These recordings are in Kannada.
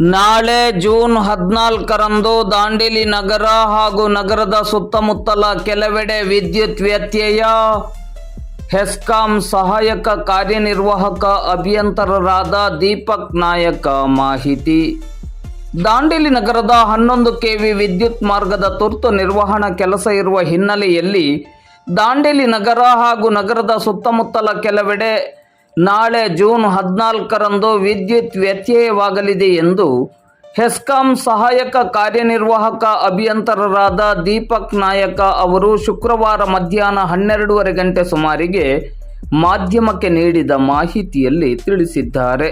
ನಾಳೆ ಜೂನ್ ಹದಿನಾಲ್ಕರಂದು ದಾಂಡೇಲಿ ನಗರ ಹಾಗೂ ನಗರದ ಸುತ್ತಮುತ್ತಲ ಕೆಲವೆಡೆ ವಿದ್ಯುತ್ ವ್ಯತ್ಯಯ. ಹೆಸ್ಕಾಂ ಸಹಾಯಕ ಕಾರ್ಯನಿರ್ವಾಹಕ ಅಭಿಯಂತರರಾದ ದೀಪಕ್ ನಾಯಕ ಮಾಹಿತಿ. ದಾಂಡೇಲಿ ನಗರದ ಹನ್ನೊಂದು ಕೆವಿ ವಿದ್ಯುತ್ ಮಾರ್ಗದ ತುರ್ತು ನಿರ್ವಹಣಾ ಕೆಲಸ ಇರುವ ಹಿನ್ನೆಲೆಯಲ್ಲಿ ದಾಂಡೇಲಿ ನಗರ ಹಾಗೂ ನಗರದ ಸುತ್ತಮುತ್ತಲ ಕೆಲವೆಡೆ ನಾಳೆ ಜೂನ್ ಹದಿನಾಲ್ಕರಂದು ವಿದ್ಯುತ್ ವ್ಯತ್ಯಯವಾಗಲಿದೆ ಎಂದು ಹೆಸ್ಕಾಂ ಸಹಾಯಕ ಕಾರ್ಯನಿರ್ವಾಹಕ ಅಭಿಯಂತರರಾದ ದೀಪಕ್ ನಾಯಕ ಅವರು ಶುಕ್ರವಾರ ಮಧ್ಯಾಹ್ನ ಹನ್ನೆರಡೂವರೆ ಗಂಟೆ ಸುಮಾರಿಗೆ ಮಾಧ್ಯಮಕ್ಕೆ ನೀಡಿದ ಮಾಹಿತಿಯಲ್ಲಿ ತಿಳಿಸಿದ್ದಾರೆ.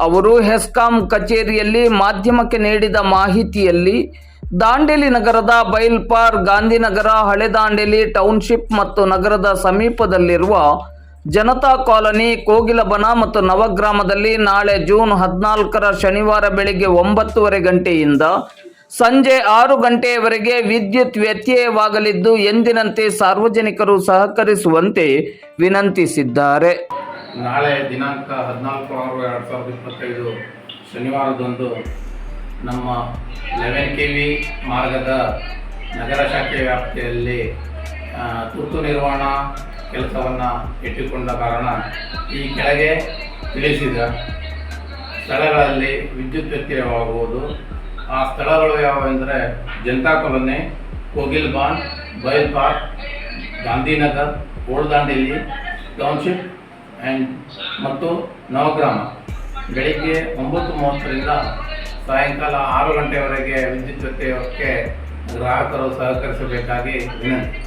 ಅವರು ಹೆಸ್ಕಾಂ ಕಚೇರಿಯಲ್ಲಿ ಮಾಧ್ಯಮಕ್ಕೆ ನೀಡಿದ ಮಾಹಿತಿಯಲ್ಲಿ ದಾಂಡೇಲಿ ನಗರದ ಬೈಲ್ಪಾರ್ ಗಾಂಧಿನಗರ, ಹಳೆ ದಾಂಡೇಲಿ ಟೌನ್ಶಿಪ್ ಮತ್ತು ನಗರದ ಸಮೀಪದಲ್ಲಿರುವ ಜನತಾ ಕಾಲೋನಿ ಕೋಗಿಲಬನ ಮತ್ತು ನವಗ್ರಾಮದಲ್ಲಿ ನಾಳೆ ಜೂನ್ ಹದಿನಾಲ್ಕರ ಶನಿವಾರ ಬೆಳಿಗ್ಗೆ ಒಂಬತ್ತುವರೆ ಗಂಟೆಯಿಂದ ಸಂಜೆ ಆರು ಗಂಟೆಯವರೆಗೆ ವಿದ್ಯುತ್ ವ್ಯತ್ಯಯವಾಗಲಿದ್ದು ಎಂದಿನಂತೆ ಸಾರ್ವಜನಿಕರು ಸಹಕರಿಸುವಂತೆ ವಿನಂತಿಸಿದ್ದಾರೆ. ನಾಳೆ ದಿನಾಂಕ ಹದಿನಾಲ್ಕು ಆರು ಎರಡು ಸಾವಿರದ ಇಪ್ಪತ್ತೈದು ಶನಿವಾರದಂದು ನಮ್ಮ ಲೆವೆನ್ ಕೆ ವಿ ಮಾರ್ಗದ ನಗರ ಶಾಖೆ ವ್ಯಾಪ್ತಿಯಲ್ಲಿ ತುರ್ತು ನಿರ್ವಹಣಾ ಕೆಲಸವನ್ನು ಇಟ್ಟುಕೊಂಡ ಕಾರಣ ಈ ಕೆಳಗೆ ತಿಳಿಸಿದ ಸ್ಥಳಗಳಲ್ಲಿ ವಿದ್ಯುತ್ ವ್ಯತ್ಯಯವಾಗುವುದು. ಆ ಸ್ಥಳಗಳು ಯಾವುವೆಂದರೆ ಜನತಾ ಕಾಲೋನಿ, ಕೋಗಿಲ್ ಬಾನ್ ಬಯಲ್ park, Gandhinagar old township and ಮತ್ತು ನವಗ್ರಾಮ. ಬೆಳಿಗ್ಗೆ ಒಂಬತ್ತು ಮೂವತ್ತರಿಂದ ಸಾಯಂಕಾಲ ಆರು ಗಂಟೆವರೆಗೆ ವಿದ್ಯುತ್ ವ್ಯತ್ಯಯಕ್ಕೆ ಗ್ರಾಹಕರು ಸಹಕರಿಸಬೇಕಾಗಿ ವಿನಂತಿ.